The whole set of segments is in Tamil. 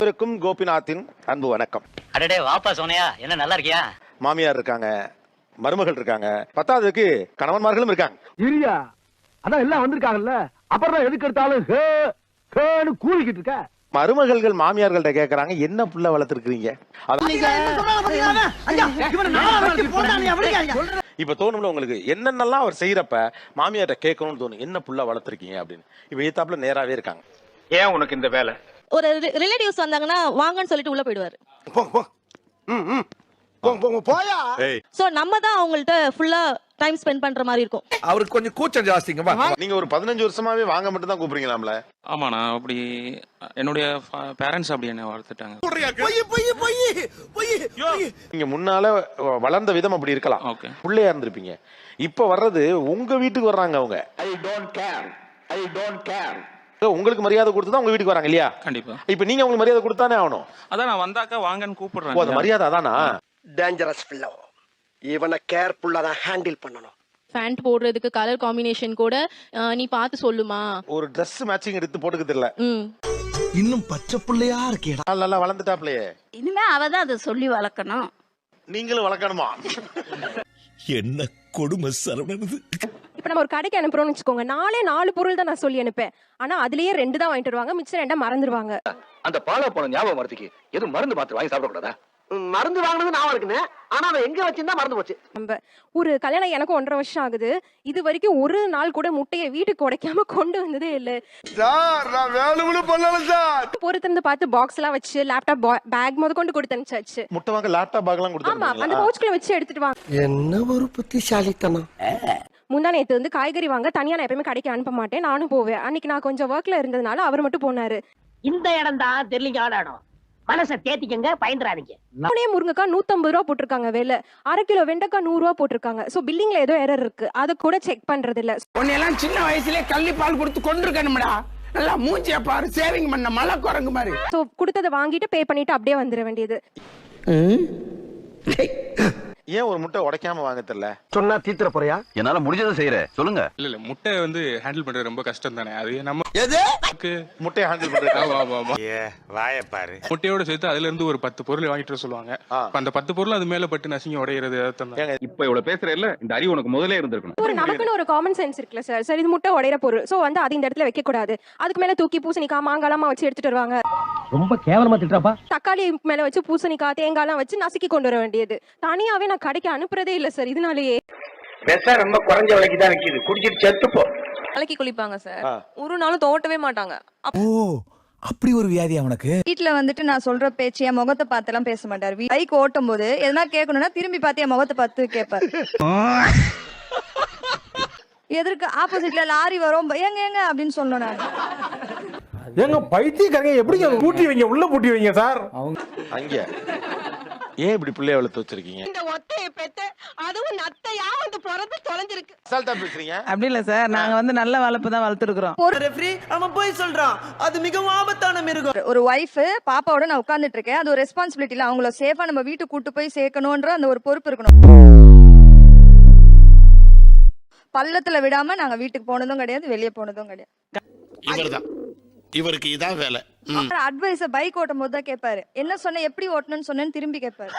இவருக்கும் கோபிநாத்தின் அன்பு வணக்கம். அடடே வாப்பா சோனையா என்ன நல்லா இருக்கியா? மாமியார் இருக்காங்க மருமகள் இருக்காங்க. பத்தாவதுக்கு கணவன்மார்களும் இருக்காங்க. இரியா அதான் எல்லாம் வந்திருக்காங்கல்ல. அப்புறம் எதுக்கு எடுத்தாலும் கூவிக்கிட்டு இருக்க. மருமகள்கள் மாமியார்கள்ட்ட கேக்குறாங்க என்ன புள்ள வளர்த்துருக்கீங்க இப்ப தோணும்ல உங்களுக்கு என்னென்னலாம் அவர் செய்யறப்ப மாமியார்ட்ட கேட்கணும்னு தோணும் என்ன புள்ள வளர்த்துருக்கீங்க? அப்படின்னு. இப்ப எத்தாப்புல நேராவே இருக்காங்க. ஏன் உனக்கு இந்த வேலை? ஒரு ரிலேட்டிவ்ஸ் வந்தாங்கன்னா வாங்கன்னு சொல்லிட்டு உள்ள போயிடுவாரு. சோ நம்ம தான் அவங்கள்ட்ட ஃபுல்லா டைம் ஸ்பெண்ட் பண்ற மாதிரி இருக்கும். அவருக்கு கொஞ்சம் கூச்சம் ஜாஸ்திங்க வா. நீங்க ஒரு பதினஞ்சு வருஷமாவே வாங்க மட்டும் தான் கூப்பிடுறீங்களாம்ல? ஆமாண்ணா அப்படி என்னுடைய பேரண்ட்ஸ் அப்படி என்ன வளர்த்துட்டாங்க. நீங்க முன்னால வளர்ந்த விதம் அப்படி இருக்கலாம். ஓகே. புள்ளையா இருந்திருப்பீங்க. இப்ப வர்றது உங்க வீட்டுக்கு வர்றாங்க அவங்க. I don't care I don't care உங்களுக்கு மரியாதை கொடுத்து தான் உங்க வீட்டுக்கு வராங்க இல்லையா? கண்டிப்பா. இப்ப நீங்க உங்களுக்கு மரியாதை கொடுத்தானே ஆகணும். அதான் நான் வந்தாக்கா வாங்கன்னு கூப்பிடுறேன் மரியாதை அதானா டேஞ்சரஸ் பிள்ளை இவனை கேர்ஃபுல்லா தான் ஹேண்டில் பண்ணணும். ஃபேண்ட் போடுறதுக்கு கலர் காம்பினேஷன் கூட நீ பார்த்து சொல்லுமா? ஒரு Dress மேட்சிங் எடுத்து போட்டுக்க தெரியல ம். இன்னும் பச்சை புள்ளையா இருக்கேடா. நல்லா வளர்ந்துட்டாப்லயே. இனிமே அவ தான் அதை சொல்லி வளர்க்கணும். நீங்களும் வளர்க்கணுமா? என்ன கொடுமை சரவணது இப்ப நம்ம ஒரு கடைக்கு அனுப்புறோம்னு வச்சுக்கோங்க. நாலே நாலு பொருள் தான் நான் சொல்லி அனுப்பேன். ஆனா அதுலயே ரெண்டு தான் வாங்கிட்டு வருவாங்க. மிச்சம் ரெண்டா மறந்துடுவாங்க அந்த பாலா போன ஞாபகம் வரதுக்கு எதுவும் மருந்து மாத்திரை வாங்கி சாப்பிடக்கூடாதா? மருந்து வாங்கினது நான் இருக்குன்னு ஆனா அவன் எங்க வச்சிருந்தா மறந்து போச்சு. நம்ம ஒரு கல்யாணம் எனக்கும் ஒன்றரை வருஷம் ஆகுது. இது வரைக்கும் ஒரு நாள் கூட முட்டையை வீட்டுக்கு உடைக்காம கொண்டு வந்ததே இல்ல. சார் நான் வேணும்னு பண்ணல சார். பொறுத்திருந்து பார்த்து பாக்ஸ் எல்லாம் வச்சு லேப்டாப் பேக் முத கொண்டு கொடுத்து அனுப்பிச்சாச்சு. முட்டை வாங்க லேப்டாப் பேக்லாம் ஆமா அந்த பவுச்சுக்குள்ள வச்சு எடுத்துட்டு வாங்க என்ன ஒரு புத்திசாலித்தனம். முந்தா நேத்து வந்து காய்கறி வாங்க தனியா நான் எப்பயுமே கடைக்கு அனுப்ப மாட்டேன். நானும் போவேன். அன்னைக்கு நான் கொஞ்சம் ஒர்க்ல இருந்ததுனால அவர் மட்டும் போனாரு. இந்த இடம் தான் தெரியலீங்க இடம் மனசை தேத்திக்கங்க பயந்துறாதீங்க. நானே முருங்கைக்காய் நூத்தம்பது ரூபா போட்டிருக்காங்க வேலை. அரை கிலோ வெண்டைக்காய் நூறு ரூபா போட்டிருக்காங்க. சோ பில்லிங்ல ஏதோ எரர் இருக்கு. அதை கூட செக் பண்றது இல்ல உன்னையெல்லாம் சின்ன வயசுலயே கள்ளி பால் கொடுத்து கொண்டிருக்கணும்டா நல்லா மூஞ்சிய பாரு சேவிங் பண்ண மலை குரங்கு மாதிரி. சோ கொடுத்ததை வாங்கிட்டு பே பண்ணிட்டு அப்படியே வந்துட வேண்டியது. ஏன் ஒரு முட்டை உடைக்காம வாங்க தெரியல சொன்னா தீத்துற போறியா? என்னால முடிஞ்சதை செய்யறேன் சொல்லுங்க. இல்ல இல்ல முட்டை வந்து ஹேண்டில் பண்றது ரொம்ப கஷ்டம் தானே. அது நம்ம முட்டையை ஹேண்டில் பண்றது. வாயப்பாரு முட்டையோட சேர்த்து அதுல இருந்து ஒரு பத்து பொருள் வாங்கிட்டு வர சொல்லுவாங்க. அப்ப அந்த பத்து பொருள் அது மேல பட்டு நசுங்கி உடையிறது இப்ப இவ்வளவு பேசுற இல்ல இந்த அறிவு உனக்கு முதல்ல இருந்திருக்கணும். ஒரு நமக்குன்னு ஒரு காமன் சென்ஸ் இருக்குல்ல சார் சார் இது முட்டை உடையிற பொருள். சோ வந்து அது இந்த இடத்துல வைக்க கூடாது அதுக்கு மேல தூக்கி பூசணிக்காய் மாங்காலாமா வச்சு எடுத்துட்டு வருவாங்க. ரொம்ப கேவலமா திட்டுறாப்பா. தக்காளி மேல வச்சு பூசணிக்காய் தேங்காய்லாம் வச்சு நசுக்கி கொண்டு வர வேண்டியது. தனியாவே நான் கடைக்கு அனுப்புறதே இல்ல சார் இதனாலேயே. ரொம்ப குறைஞ்ச விலைக்கு தான் விக்குது. குடிச்சிட்டு செத்து போ. நாளைக்கு குளிப்பாங்க சார். ஒரு நாளும் தோட்டவே மாட்டாங்க. ஓ அப்படி ஒரு வியாதியா உனக்கு வீட்டுல வந்துட்டு நான் சொல்ற பேச்சு என் முகத்தை பார்த்து எல்லாம் பேச மாட்டாரு. பைக் ஓட்டும் போது எதனா கேட்கணும்னா திரும்பி பார்த்து என் முகத்தை பார்த்து கேட்பாரு. எதற்கு ஆப்போசிட்ல லாரி வரும். ஏங்க ஏங்க அப்படின்னு சொன்னேன் நான். எங்க பைத்தியக்காரங்க எப்படிங்க பூட்டி வைங்க? உள்ள பூட்டி வைங்க சார். அங்க. ஏன் இப்படி பிள்ளைய வளர்த்து வச்சிருக்கீங்க? இந்த ஒத்தையை பெத்து அதுவும் நத்தையா வந்து பிறந்து தொலைஞ்சிருக்கு. அசால்ட்டா பேசுறீங்க? அப்படி இல்ல சார். நாங்க வந்து நல்ல வளர்ப்பு தான் வளர்த்துருக்கோம் அவன் போய் சொல்றான். அது மிகவும் ஆபத்தான மிருகம். ஒரு ஒய்ஃப் பாப்பாவோட நான் உட்கார்ந்துட்டு இருக்கேன் அது ஒரு ரெஸ்பான்சிபிலிட்டி இல்ல. அவங்கள சேஃபா நம்ம வீட்டுக்கு கூட்டு போய் சேர்க்கணும்ன்ற அந்த ஒரு பொறுப்பு இருக்கணும். பள்ளத்துல விடாம நாங்க வீட்டுக்கு போனதும் கிடையாது வெளியே போனதும் கிடையாது. இவர்தான். இவருக்கு இதான் வேலை. அட்வைஸ பைக் ஓட்டும் போது தான் கேட்பாரு என்ன சொன்ன எப்படி ஓட்டணும்னு சொன்னேன்னு திரும்பி கேட்பாரு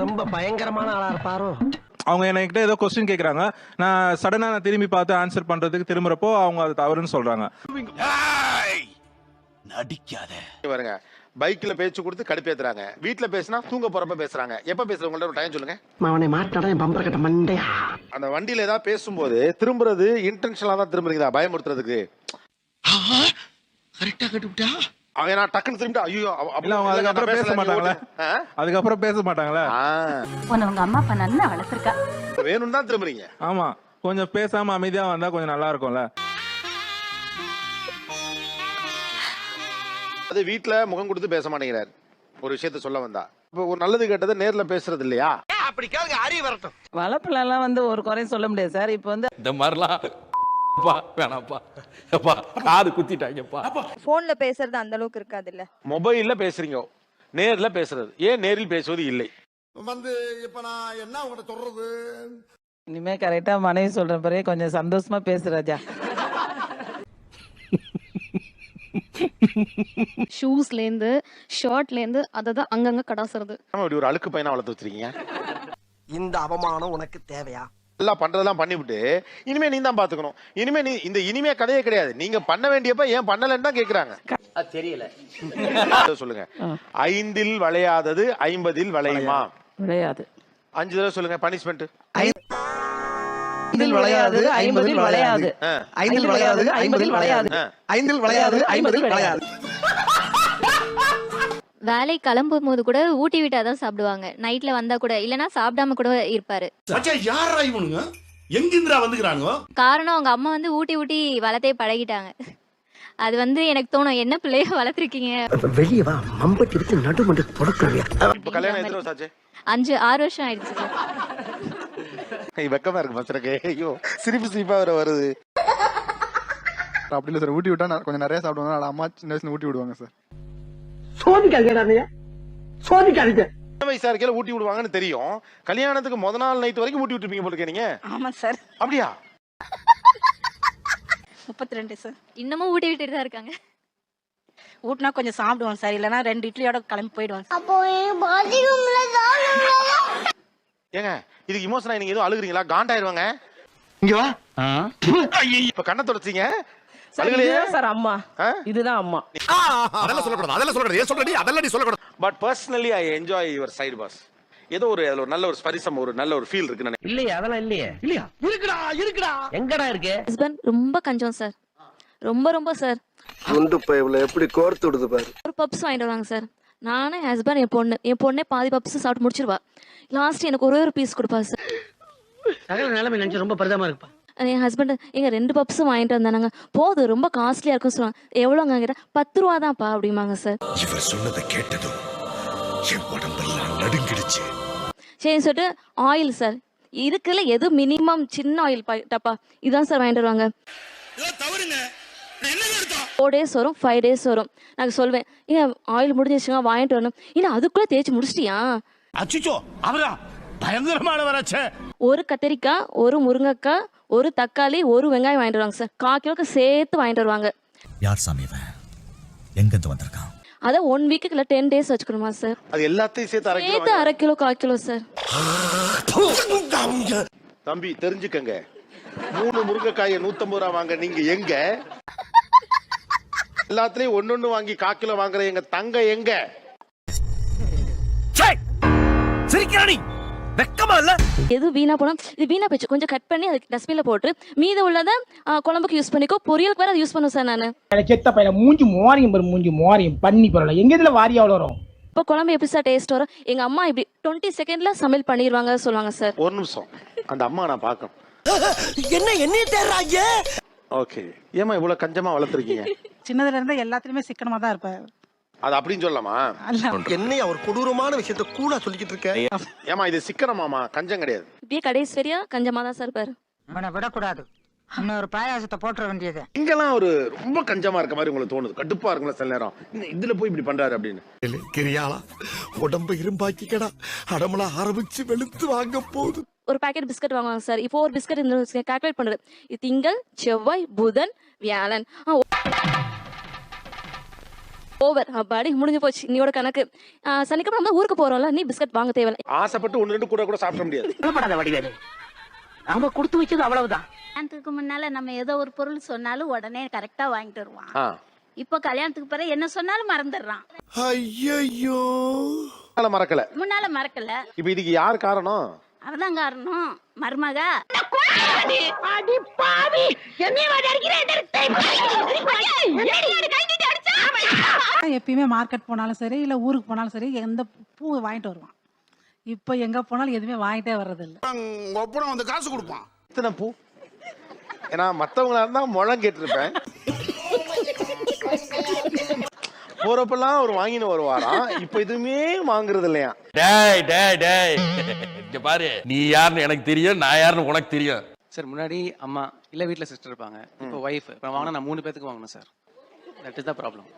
ரொம்ப பயங்கரமான ஆளா இருப்பாரோ? அவங்க என்கிட்ட ஏதோ கொஸ்டின் கேக்குறாங்க. நான் சடனா நான் திரும்பி பார்த்து ஆன்சர் பண்றதுக்கு திரும்புறப்போ அவங்க அது தவறுன்னு சொல்றாங்க. நடிக்காத. பாருங்க. பைக்ல பேச்சு கொடுத்து கடுப்பேத்துறாங்க. வீட்ல பேசினா தூங்க போறப்ப பேசுறாங்க. எப்ப பேசுறவங்கள்ட்ட ஒரு டைம் சொல்லுங்க. அவனை மாட்டாடா என் பம்பர கட்ட மண்டையா? அந்த வண்டியில ஏதாவது பேசும்போது திரும்புறது இன்டென்ஷனலா தான் திரும்புறீங்களா? பயமுறுத்துறதுக்கு. கரெக்டா கட்டுவிட்டா? அவன் நான் டக்குன்னு திரும்பிட்டு ஐயோ அவங்க அதுக்கப்புறம் பேச மாட்டாங்களே. அதுக்கப்புறம் பேச மாட்டாங்களே. உங்க அம்மா அப்பா நல்லா வளர்த்துருக்கா. வேணும்னு தான் திரும்புறீங்க. ஆமா கொஞ்சம் பேசாம அமைதியா வந்தா கொஞ்சம் நல்லா இருக்கும்ல. அது வீட்ல முகம் கொடுத்து பேச மாட்டேங்கிறாரு. ஒரு விஷயத்த சொல்ல வந்தா. இப்போ ஒரு நல்லது கெட்டதை நேர்ல பேசுறது இல்லையா? அப்படி கேளுங்க அறிவு வரட்டும். வளர்ப்புல எல்லாம் வந்து ஒரு குறையும் சொல்ல முடியாது சார். இப்போ வந்து இந்த மாதிரிலாம் வேணாப்பா அப்பா காது குத்திட்டாங்கப்பா. போன்ல பேசுறது அந்த அளவுக்கு இருக்காது இல்ல மொபைல்ல பேசுறீங்க. நேர்ல பேசுறது. ஏன் நேரில் பேசுவது இல்லை? வந்து இப்ப நான் என்ன உங்கள்கிட்ட சொல்றது? இனிமே கரெக்டா மனைவி சொல்ற பிறகு கொஞ்சம் சந்தோஷமா பேசு ராஜா. ஷூஸ்லேருந்து ஷர்ட்லேருந்து அதை தான் அங்கங்கே கடாசுறது இப்படி ஒரு அழுக்கு பையனா வளர்த்து வச்சிருக்கீங்க? இந்த அவமானம் உனக்கு தேவையா? எல்லாம் பண்றதெல்லாம் பண்ணிவிட்டு இனிமே நீ தான் பாத்துக்கணும். இனிமே நீ இந்த இனிமே கதையே கிடையாது. நீங்க பண்ண வேண்டியப்ப ஏன் பண்ணலன்னு தான் கேக்குறாங்க. தெரியல. சொல்லுங்க. ஐந்தில் வளையாதது ஐம்பதில் வளையுமா? விளையாது. அஞ்சு தடவை சொல்லுங்க பனிஷ்மெண்ட் ஐந்தில் விளையாது ஐம்பதில் விளையாது. ஐந்தில் விளையாது ஐம்பதில் விளையாது. ஐந்தில் விளையாது ஐம்பதில் விளையாது. வேலை கிளம்பும் போது கூட ஊட்டி விட்டா தான் சாப்பிடுவாங்க. நைட்ல வந்தா கூட இல்லனா சாப்பிடாம கூட இருப்பாரு. யாரா இவனுங்க? எங்கிந்திரா வந்துக்கிறாங்க காரணம் அவங்க அம்மா வந்து ஊட்டி ஊட்டி வளர்த்தே பழகிட்டாங்க. அது வந்து எனக்கு தோணும் என்ன பிள்ளைய வளர்த்துருக்கீங்க? வெளியே வா மம்பட்டி எடுத்து வருஷம் ஆச்சு? அஞ்சு ஆறு வருஷம் ஆயிடுச்சு. வெக்கமா இருக்கு பசருக்கு ஐயோ சிரிப்பு சிரிப்பா வர வருது. அப்படி இல்லை சார். ஊட்டி விட்டா கொஞ்சம் நிறைய சாப்பிடுவாங்க. அம்மா சின்ன வயசுல ஊட்டி விடுவாங்க சார். சோதிக்காதீங்க சோதிக்காதீங்க. வயசா இருக்கையில ஊட்டி விடுவாங்கன்னு தெரியும். கல்யாணத்துக்கு முத நாள் நைட் வரைக்கும் ஊட்டி விட்டுருப்பீங்க போல நீங்க. ஆமா சார். அப்படியா? முப்பத்தி ரெண்டு சார். இன்னமும் ஊட்டி விட்டுட்டு தான் இருக்காங்க. ஊட்டினா கொஞ்சம் சாப்பிடுவோம் சார். இல்லைன்னா ரெண்டு இட்லியோட கிளம்பி போயிடுவோம் ஏங்க இதுக்கு இமோஷனா நீங்க எதுவும் அழுகுறீங்களா? காண்டாயிருவாங்க. இங்க வா. இப்ப கண்ணை தொடச்சிங்க. சார் அம்மா. ஆ? இதுதான் அம்மா. அதெல்லாம் சொல்லக்கூடாது அதெல்லாம் சொல்லக்கூடாது. ஏன் சொல்றடி அதெல்லாம் நீ சொல்லக்கூடாது. But personally I enjoy your side boss ஏதோ ஒரு அதுல ஒரு நல்ல ஒரு ஸ்பரிசம் ஒரு நல்ல ஒரு ஃபீல் இருக்குன்னு நினைக்கிறேன். இல்லையே அதெல்லாம் இல்லையே. இல்லையா? இருக்குடா இருக்குடா. எங்கடா இருக்கு? ஹஸ்பண்ட் ரொம்ப கஞ்சம் சார். ரொம்ப ரொம்ப சார். குண்டு பைப்ல எப்படி கோர்த்து விடுது பாரு. ஒரு பப்ஸ் வாங்கிட்டு வருவாங்க சார். என் ஹஸ்பண்ட் என் பொண்ணு என் பொண்ணே பாதி பப்ஸ் சாப்பிட்டு முடிச்சிருவா. லாஸ்ட் எனக்கு ஒரே ஒரு பீஸ் கொடுப்பா சார். நிலைமை நினைச்சு ரொம்ப பரிதமா இருப்பா என் ஹஸ்பண்ட் எங்க ரெண்டு பப்ஸும் வாங்கிட்டு வந்தானாங்க. போதும் ரொம்ப காஸ்ட்லியா இருக்கும்னு சொல்லுவாங்க. எவ்வளோங்க கேட்டா பத்து ரூபா தான்ப்பா அப்படிம்பாங்க சார் இவர் சொன்னதை கேட்டதும் என் உடம்பெல்லாம் நடுங்கிடுச்சு. சரின்னு சொல்லிட்டு ஆயில் சார் இருக்குல்ல எது மினிமம் சின்ன ஆயில் டப்பா? இதான் சார் வாங்கிட்டு வருவாங்க. தவறுங்க. ஃபோர் டேஸ் வரும் ஃபைவ் டேஸ் வரும். நான் சொல்வேன் ஏன் ஆயில் முடிஞ்சிருச்சுங்க வாங்கிட்டு வரணும். இல்லை அதுக்குள்ளே தேய்ச்சி முடிச்சிட்டியா? அச்சுச்சோ அவரா? பயங்கரமான வராச்சே ஒரு கத்திரிக்காய் ஒரு முருங்கைக்காய் ஒரு தக்காளி ஒரு வெங்காயம் வாங்கிட்டு வருவாங்க சார். கால் கிலோக்கு சேர்த்து வாங்கிட்டு வருவாங்க. யார் சாமி இவன்? எங்கிருந்து வந்திருக்கான்? அதை ஒன் வீக்குக்கு இல்லை டென் டேஸ் வச்சுக்கணுமா சார்? அது எல்லாத்தையும் சேர்த்து அரை கிலோ சேர்த்து அரை கிலோ கால் கிலோ சார். தம்பி தெரிஞ்சுக்கங்க. மூணு முருங்கைக்காயை நூத்தம்பது ரூபா வாங்க நீங்க எங்க? எல்லாத்துலயும் ஒன்னொன்னு வாங்கி கால் கிலோ வாங்குற எங்க தங்க எங்க? சிரிக்கிறானி வெக்கமா இல்ல? எது வீணா போனால் இது வீணா போச்சு கொஞ்சம் கட் பண்ணி அதுக்கு டஸ்ட்பின்ல போட்டு மீத உள்ளதை குழம்புக்கு யூஸ் பண்ணிக்கோ. பொரியலுக்கு வேற யூஸ் பண்ணுவேன் சார் நான். செத்த பையல மூஞ்சி மோரியம் பாரு மூஞ்சி மோரியம். பண்ணி பரவாயில்ல. எங்க இதுல வாரியா வரும்? இப்போ குழம்பு எப்படி சார் டேஸ்ட் வரும்? எங்க அம்மா இப்படி டுவெண்ட்டி செகண்ட்ல சமையல் பண்ணிடுவாங்க சொல்லுவாங்க சார். ஒரு நிமிஷம். அந்த அம்மா நான் பார்க்கணும். என்ன என்ன தேர்றாங்க ஓகே ஏமா இவ்வளவு கஞ்சமா வளர்த்துருக்கீங்க? சின்னதுல இருந்து எல்லாத்துலயுமே சிக்கனமா தான் இருப்பாரு அது அப்படின்னு சொல்லலாமா? என்னையா ஒரு கொடூரமான விஷயத்த கூட சொல்லிக்கிட்டு இருக்க? ஏமா இது சிக்கனமாமா கஞ்சம் கிடையாது. இப்படியே கடைசி வரையா கஞ்சமா தான் சார் பாரு அவனை விடக்கூடாது. இன்னொரு பாயாசத்தை போட்டுற வேண்டியது. இங்கெல்லாம் ஒரு ரொம்ப கஞ்சமா இருக்க மாதிரி உங்களுக்கு தோணுது. கடுப்பா இருக்கும்ல சில நேரம். இதுல போய் இப்படி பண்றாரு அப்படின்னு. கிரியாளா உடம்ப இரும்பாக்கிக்கடா. அடமலா ஆரம்பிச்சு வெளுத்து வாங்க போகுது. ஒரு பாக்கெட் பிஸ்கட் வாங்குவாங்க சார். இப்போ ஒரு பிஸ்கட் இந்த கால்குலேட் பண்ணுறது இது திங்கள் செவ்வாய் புதன் வியாழன். ஓவர் அப்பாடி முடிஞ்சு போச்சு. நீயோட கணக்கு. சனிக்கிழமை நம்ம ஊருக்கு போறோம்ல நீ பிஸ்கட் வாங்க தேவையில்ல. ஆசைப்பட்டு ஒன்னு ரெண்டு கூட கூட சாப்பிட முடியாது. வடிவேலு. அவங்க கொடுத்து வச்சது அவ்வளவுதான். கல்யாணத்துக்கு முன்னால நம்ம ஏதோ ஒரு பொருள் சொன்னாலும் உடனே கரெக்டா வாங்கிட்டு வருவான். இப்போ கல்யாணத்துக்கு பிறகு என்ன சொன்னாலும் மறந்துடுறான். ஐயோ மறக்கல. முன்னால மறக்கல. இப்ப இதுக்கு யார் காரணம்? அவதான் காரணம். மருமக. அடி பாவி. எப்பயுமே மார்க்கெட் போனாலும் சரி இல்ல ஊருக்கு போனாலும் சரி எந்த பூ வாங்கிட்டு வருவான். இப்போ எங்க போனாலும் எதுவுமே வாங்கிட்டே வர்றதில்ல. ஒப்பனம் வந்து காசு கொடுப்பான். இத்தனை பூ? ஏன்னா மத்தவங்களா இருந்தா முழம் கேட்டிருப்பேன். போறப்பெல்லாம் அவர் வாங்கின்னு வருவாராம். இப்ப எதுவுமே வாங்குறது இல்லையா டேய் டேய் டேய். இங்க பாரு. நீ யாருன்னு எனக்கு தெரியும் நான் யாருன்னு உனக்கு தெரியும். சார் முன்னாடி அம்மா இல்ல வீட்ல சிஸ்டர் இருப்பாங்க. இப்போ ஒய்ஃப் இப்போ வாங்கினா நான் மூணு பேத்துக்கு வாங்கணும் sir. That is the problem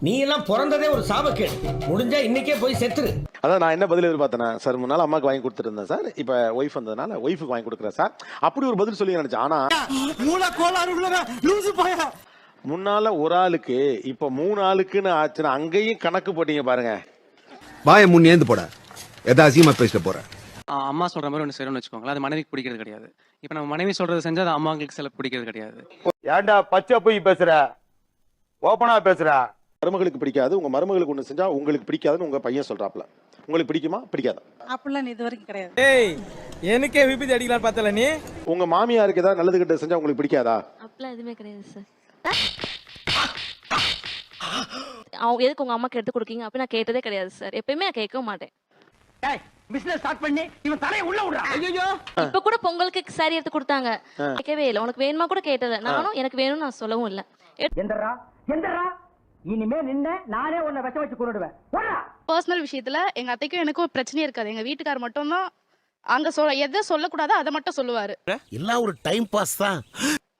நீ எல்லாம் பிறந்ததே ஒரு சாபக்கேடு. முடிஞ்சா இன்னைக்கே போய் செத்துரு. அதான் நான் என்ன பதில் எதிர்பார்த்தேன்னா சார் முன்னால அம்மாக்கு வாங்கி கொடுத்துட்டு இருந்தேன் சார். இப்போ ஒய்ஃப் வந்ததுனால ஒய்ஃபுக்கு வாங்கி கொடுக்குறேன் சார். அப்படி ஒரு பதில் சொல்லி நினைச்சேன். ஆனா மூல கோளாறு லூசு போயா முன்னால ஒரு ஆளுக்கு இப்ப மூணு ஆளுக்குன்னு ஆச்சுன்னா அங்கேயும் கணக்கு போட்டீங்க பாருங்க. வாய முன் ஏந்து போட. எதா அசியமா பேசிட்டு போற. அம்மா சொல்ற மாதிரி ஒன்று செய்யணும்னு வச்சுக்கோங்களேன். அது மனைவிக்கு பிடிக்கிறது கிடையாது. இப்போ நம்ம மனைவி சொல்றது செஞ்சா அது அம்மாங்களுக்கு சில பிடிக்கிறது கிடையாது. ஏன்டா பச்சை போய் பேசுற? ஓப்பனா பேசுற? மருமகளுக்கு பிடிக்காது. உங்க மருமகளுக்கு ஒண்ணு செஞ்சா உங்களுக்கு பிடிக்காதுன்னு உங்க பையன் சொல்றாப்ல உங்களுக்கு பிடிக்குமா? பிடிக்காதா? அப்படிலாம் இது வரைக்கும் கிடையாது. ஏய் எனக்கே விபத்து அடிக்கலாம் பார்த்தல நீ? உங்க மாமியாருக்கு ஏதாவது நல்லது கிட்ட செஞ்சா உங்களுக்கு பிடிக்காதா? அப்படிலாம் எதுவுமே கிடையாது சார் அவங்க எதுக்கு உங்க அம்மாக்கு எடுத்து கொடுக்கீங்க? அப்படி நான் கேட்டதே கிடையாது சார் எப்பயுமே நான் கேட்கவும் மாட்டேன். பிசினஸ் ஸ்டார்ட் பண்ணி இவன் தலைய உள்ள விடுறா. ஐயோ இப்ப கூட பொங்கலுக்கு சாரி எடுத்து கொடுத்தாங்க. கேட்கவே இல்லை. உனக்கு வேணுமா கூட கேட்டல. நானும் எனக்கு வேணும்னு நான் சொல்லவும் இல்லை. எந்தரா எந்தரா. இனிமே நின்ன நானே உன்னை விஷ வச்சு கொண்டுடுவேன் பர்சனல் விஷயத்துல எங்க அத்தைக்கும் எனக்கும் பிரச்சனையே இருக்காது. எங்க வீட்டுக்கார் மட்டும் தான் அங்க சொல்ல எதை சொல்லக்கூடாதோ அதை மட்டும் சொல்லுவாரு. எல்லாம் ஒரு டைம் பாஸ் தான்.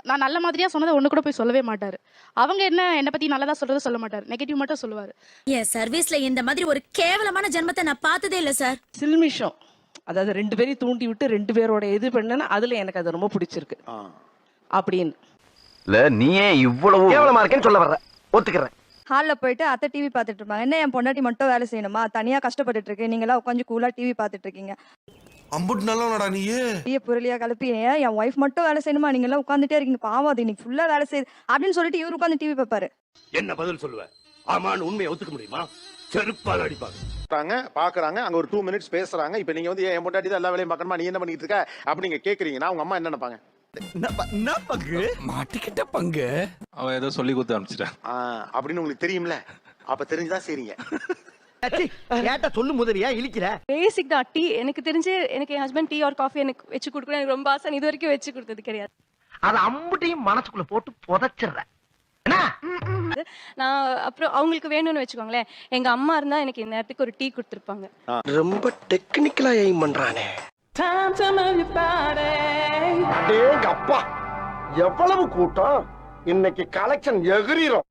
நான் நல்ல மாதிரியா சொன்னதை ஒண்ணு கூட போய் சொல்லவே மாட்டாரு. அவங்க என்ன என்ன பத்தி நல்லதா சொல்றது சொல்ல மாட்டாரு. நெகட்டிவ் மட்டும் சொல்லுவாரு. என் சர்வீஸ்ல இந்த மாதிரி ஒரு கேவலமான ஜென்மத்தை நான் பார்த்ததே இல்ல சார் சில்மிஷம். அதாவது ரெண்டு பேரையும் தூண்டி விட்டு ரெண்டு பேரோட இது பண்ணுன்னா அதுல எனக்கு அது ரொம்ப பிடிச்சிருக்கு. அப்படின்னு. இல்ல நீயே இவ்வளவு கேவலமா இருக்கேன்னு சொல்ல வர்ற. ஒத்துக்கிறேன். ஹாலில் போயிட்டு அத்தை டிவி பார்த்துட்டு இருப்பாங்க. என்ன என் பொண்டாட்டி மட்டும் வேலை செய்யணுமா? தனியா கஷ்டப்பட்டுட்டு இருக்கு. நீங்களாம் உட்காந்து கூலா டிவி பார்த்துட்டு இருக்கீங்க. அம்புட்டு நல்லவனடா நீ. பெரிய பொருளியா கலப்பி. ஏன்? என் ஒய்ஃப் மட்டும் வேலை செய்யணுமா? நீங்க எல்லாம் உட்காந்துட்டே இருக்கீங்க. பாவம் அது. இன்னைக்கு ஃபுல்லா வேலை செய்யுது அப்படின்னு சொல்லிட்டு இவர் உட்காந்து டிவி பார்ப்பாரு. என்ன பதில் சொல்லுவ? ஆமான்னு உண்மையை ஒத்துக்க முடியுமா? செருப்பால் அடிப்பாங்க. பாக்குறாங்க அங்க ஒரு டூ மினிட்ஸ் பேசுறாங்க. இப்ப நீங்க வந்து என் பொண்டாட்டி தான் எல்லா வேலையும் பார்க்கணுமா? நீ என்ன பண்ணிட்டு இருக்க? அப்படி நீங்க கேக்குறீங்கன்னா உங்க அம்மா என்ன நினைப்பாங்க? என்ன பங்கு? மாட்டிக்கிட்ட பங்கு? அவ ஏதோ சொல்லி கொடுத்து அனுப்பிச்சிட்டேன். அப்படின்னு உங்களுக்கு தெரியும்ல? அப்ப தெரிஞ்சுதான் கேட்ட சொல்லு முதலியா இழிக்கிற? பேசிக் தான். டீ எனக்கு தெரிஞ்சு எனக்கு என் ஹஸ்பண்ட் டீ ஆர் காஃபி எனக்கு வச்சு கொடுக்கணும். எனக்கு ரொம்ப ஆசை. இது வரைக்கும் வச்சு கொடுத்தது கிடையாது. அத அம்புட்டையும் மனசுக்குள்ள போட்டு புதைச்சிடுற. நான் அப்புறம் அவங்களுக்கு வேணும்னு வச்சுக்கோங்களேன். எங்க அம்மா இருந்தா எனக்கு இந்த நேரத்துக்கு ஒரு டீ கொடுத்துருப்பாங்க. ரொம்ப டெக்னிக்கலா எய்ம் பண்றானே. அடேங்க அப்பா எவ்வளவு கூட்டம்? இன்னைக்கு கலெக்ஷன் எகிரிரும்.